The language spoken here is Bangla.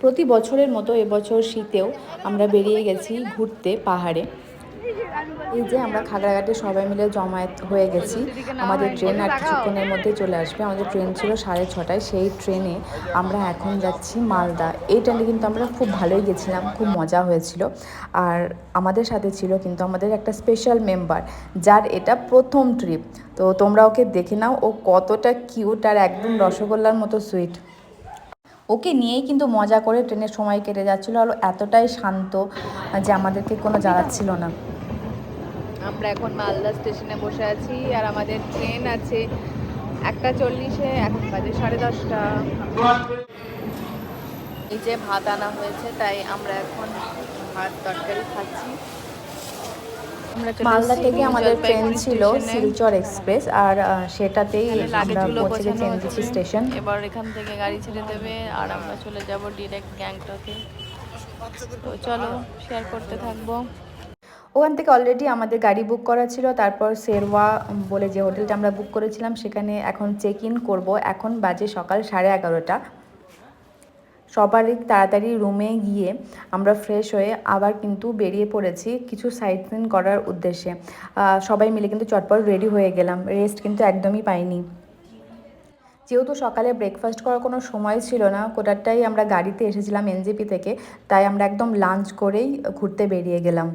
প্রতি বছরের মতো এবছর শীতেও আমরা বেরিয়ে গেছি ঘুরতে, পাহাড়ে। এই যে আমরা খাগড়াঘাটে সবাই মিলে জমায়েত হয়ে গেছি। আমাদের ট্রেন আর কিছুক্ষণের মধ্যে চলে আসবে। আমাদের ট্রেন ছিল সাড়ে ছটায়। সেই ট্রেনে আমরা এখন যাচ্ছি মালদা। এই ট্রেনে কিন্তু আমরা খুব ভালোই গেছিলাম, খুব মজা হয়েছিল। আর আমাদের সাথে ছিল কিন্তু আমাদের একটা স্পেশাল মেম্বার যার এটা প্রথম ট্রিপ তো তোমরা ওকে দেখে নাও, ও কতটা কিউট আর একদম রসগোল্লার মতো সুইট ওকে নিয়েই কিন্তু মজা করে ট্রেনের সময় কেটে যাচ্ছিল আর এতটাই শান্ত যে আমাদেরকে কোনো জ্বালাচ্ছিল না। আমরা এখন মালদা স্টেশনে বসে আছি আর আমাদের ট্রেন আছে একটা চল্লিশে, এখন বাজে সাড়ে দশটা। এই যে ভাত আনা হয়েছে, তাই আমরা এখন ভাত, তরকারি খাচ্ছি। মালদা থেকে আমাদের ট্রেন ছিল। শিলচর এক্সপ্রেস আর সেটাতেই আমরা পৌঁছে গেছি এনজিসি স্টেশন। এবার এখান থেকে গাড়ি ছেড়ে দেবে আর আমরা চলে যাব ডিরেক্ট গ্যাংটকে। তো চলো শেয়ার করতে থাকব। ওখান থেকে অলরেডি আমাদের গাড়ি বুক করা ছিল তারপর শেরওয়া বলে যে হোটেলটা আমরা বুক করেছিলাম সেখানে এখন চেক ইন করব। এখন বাজে সকাল সাড়ে এগারোটা। সবারই তাড়াতাড়ি রুমে গিয়ে আমরা ফ্রেশ হয়ে আবার কিন্তু বেরিয়ে পড়েছি কিছু সাইট সিন করার উদ্দেশ্যে। সবাই মিলে কিন্তু চটপট রেডি হয়ে গেলাম। রেস্ট কিন্তু একদমই পাইনি। যেহেতু সকালে ব্রেকফাস্ট করার কোনো সময় ছিল না, কোটারটাই আমরা গাড়িতে এসেছিলাম এনজেপি থেকে, তাই আমরা একদম লাঞ্চ করেই ঘুরতে বেরিয়ে গেলাম।